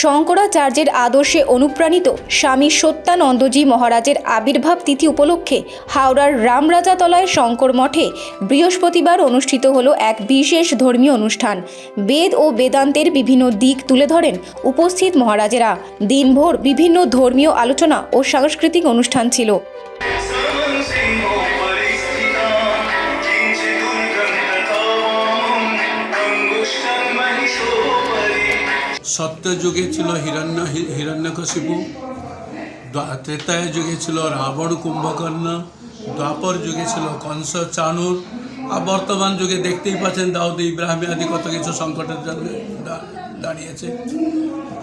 শঙ্করাচার্যের আদর্শে অনুপ্রাণিত স্বামী সত্যানন্দজি মহারাজের আবির্ভাব তিথি উপলক্ষে হাওড়ার রামরাজাতলায় শঙ্কর মঠে বৃহস্পতিবার অনুষ্ঠিত হল এক বিশেষ ধর্মীয় অনুষ্ঠান। বেদ ও বেদান্তের বিভিন্ন দিক তুলে ধরেন উপস্থিত মহারাজেরা। দিনভর বিভিন্ন ধর্মীয় আলোচনা ও সাংস্কৃতিক অনুষ্ঠান ছিল। সত্যযুগে ছিল হিরণ্য হিরণ্যকশিপু ত্রেতায় যুগে ছিল রাবণ কুম্ভকর্ণ, দ্বাপর যুগে ছিল কংস চানুর। আর বর্তমান যুগে দেখতেই পাচ্ছেন দাউদ ইব্রাহিম আদি কত কিছু সংকটের জন্য দাঁড়িয়েছে।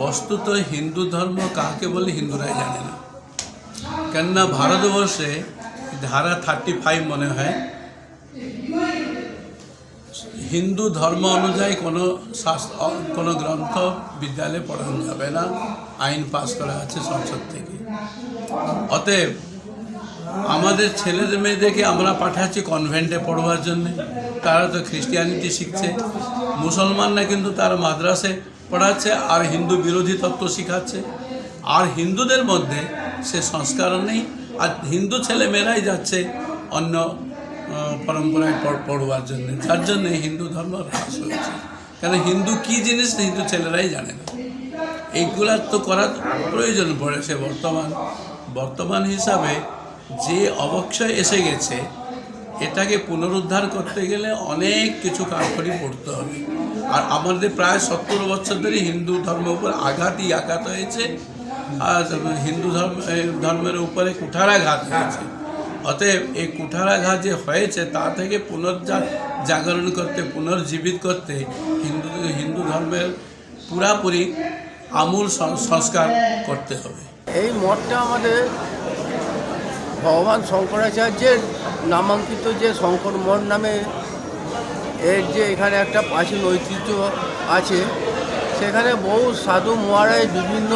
বস্তুত হিন্দু ধর্ম কাকে বলে হিন্দুরাই জানে না। কেননা ভারতবর্ষে ধারা থার্টি ফাইভ মনে হয় হিন্দু ধর্ম অনুযায়ী কোনো কোনো গ্রন্থ বিদ্যালয়ে পড়ানো যাবে না। আইন পাস করা আছে সংসদ থেকে। অতএব আমাদের ছেলেদের মেয়েদেরকে আমরা পাঠাচ্ছি কনভেন্টে পড়বার জন্যে। তারা তো খ্রিস্টিয়ানিটি শিখছে। মুসলমানরা কিন্তু তারা মাদ্রাসে পড়াচ্ছে আর হিন্দু বিরোধী তত্ত্ব শিখাচ্ছে। আর হিন্দুদের মধ্যে সে সংস্কারও নেই। আর হিন্দু ছেলে মেয়েরাই যাচ্ছে অন্য পরম্পরায় পড়- পড়বার জন্য। যার জন্য হিন্দু ধর্ম হ্রাস হয়েছে। কেন হিন্দু কী জিনিস হিন্দু ছেলেরাই জানে না। এইগুলার তো করার প্রয়োজন পড়েছে বর্তমান। বর্তমান হিসাবে যে অবক্ষয় এসে গেছে, এটাকে পুনরুদ্ধার করতে গেলে অনেক কিছু কারকরি পড়তে হবে। আর আমাদের প্রায় সত্তর বছর ধরে হিন্দু ধর্মের উপর আঘাতই আঘাত হয়েছে। আর হিন্দু ধর্ম ধর্মের উপরে কুঠারাঘাত হয়েছে। অতএব এই কুঠারাঘাত যে হয়েছে, তা থেকে পুনর্জা জাগরণ করতে, পুনর্জীবিত করতে হিন্দু হিন্দু ধর্মের পুরাপুরি আমূল সংস্কার করতে হবে। এই মঠটা আমাদের ভগবান শঙ্করাচার্যের নামাঙ্কিত যে শঙ্কর মঠ নামে এর যে এখানে একটা প্রাচীন ঐতিহ্য আছে, সেখানে বহু সাধু মহারাজ বিভিন্ন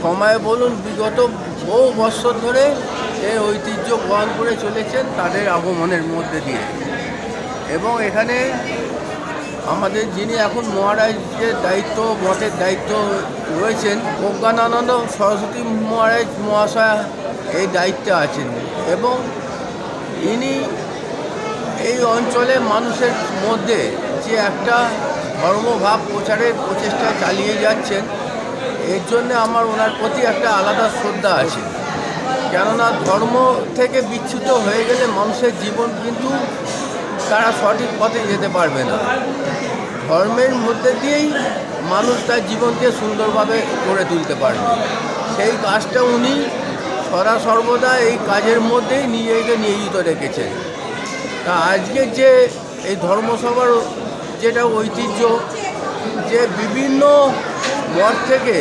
সময়ে বলুন, বিগত বহু বছর ধরে এই ঐতিহ্য বহন করে চলেছেন তাদের আগমনের মধ্যে দিয়ে। এবং এখানে আমাদের যিনি এখন মহারাজের দায়িত্ব, মঠের দায়িত্ব রয়েছেন, প্রজ্ঞানানন্দ সরস্বতী মহারাজ মহাশয় এই দায়িত্বে আছেন। এবং ইনি এই অঞ্চলে মানুষের মধ্যে যে একটা ধর্মভাব প্রচারের প্রচেষ্টা চালিয়ে যাচ্ছেন, এর জন্য আমার ওনার প্রতি একটা আলাদা শ্রদ্ধা আছে। কেননা ধর্ম থেকে বিচ্যুত হয়ে গেলে মানুষের জীবন কিন্তু তারা সঠিক পথে যেতে পারবে না। ধর্মের মধ্যে দিয়েই মানুষ তার জীবনকে সুন্দরভাবে গড়ে তুলতে পারবে। সেই কাজটা উনি সদা সর্বদা এই কাজের মধ্যেই নিজেকে নিয়োজিত রেখেছেন। তা আজকে যে এই ধর্মসভার যেটা ঐতিহ্য, যে বিভিন্ন মঠ থেকে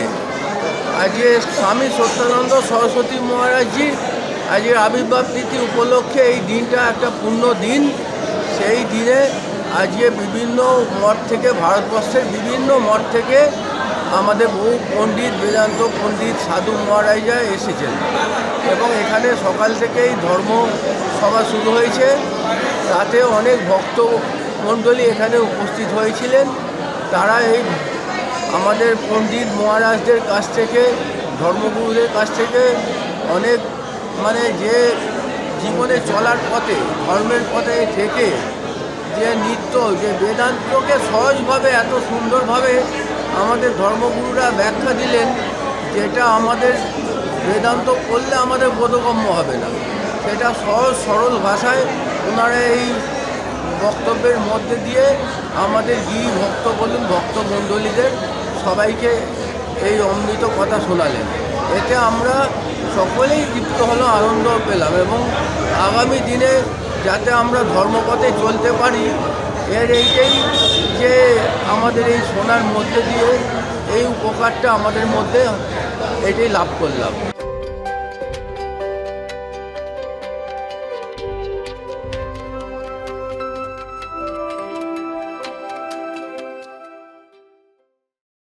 আজকে স্বামী সত্যানন্দ সরস্বতী মহারাজজি আজকের আবির্ভাব তিথি উপলক্ষে এই দিনটা একটা পূর্ণ দিন। সেই দিনে আজকে বিভিন্ন মঠ থেকে, ভারতবর্ষের বিভিন্ন মঠ থেকে আমাদের বহু পণ্ডিত, বেদান্ত পণ্ডিত, সাধু মহারাজা এসেছেন। এবং এখানে সকাল থেকেই ধর্ম সভা শুরু হয়েছে। তাতে অনেক ভক্ত মণ্ডলী এখানে উপস্থিত হয়েছিলেন। তারা এই আমাদের পণ্ডিত মহারাজদের কাছ থেকে, ধর্মগুরুদের কাছ থেকে অনেক মানে যে জীবনে চলার পথে, ধর্মের পথে থেকে যে নিত্য, যে বেদান্তকে সহজভাবে, এত সুন্দরভাবে আমাদের ধর্মগুরুরা ব্যাখ্যা দিলেন, যেটা আমাদের বেদান্ত করলে আমাদের বোধগম্য হবে না। সেটা সহজ, সরল ভাষায় ওনারা এই বক্তব্যের মধ্যে দিয়ে আমাদের গিরি ভক্ত বলুন ভক্তমণ্ডলীদের সবাইকে এই অমৃত কথা শোনালেন। এতে আমরা সকলেই তৃপ্ত হলো, আনন্দ পেলাম এবং আগামী দিনে যাতে আমরা ধর্মপথে চলতে পারি, এর এইটাই যে আমাদের এই সোনার মধ্যে দিয়ে এই উপকারটা আমাদের মধ্যে এটাই লাভ করলাম।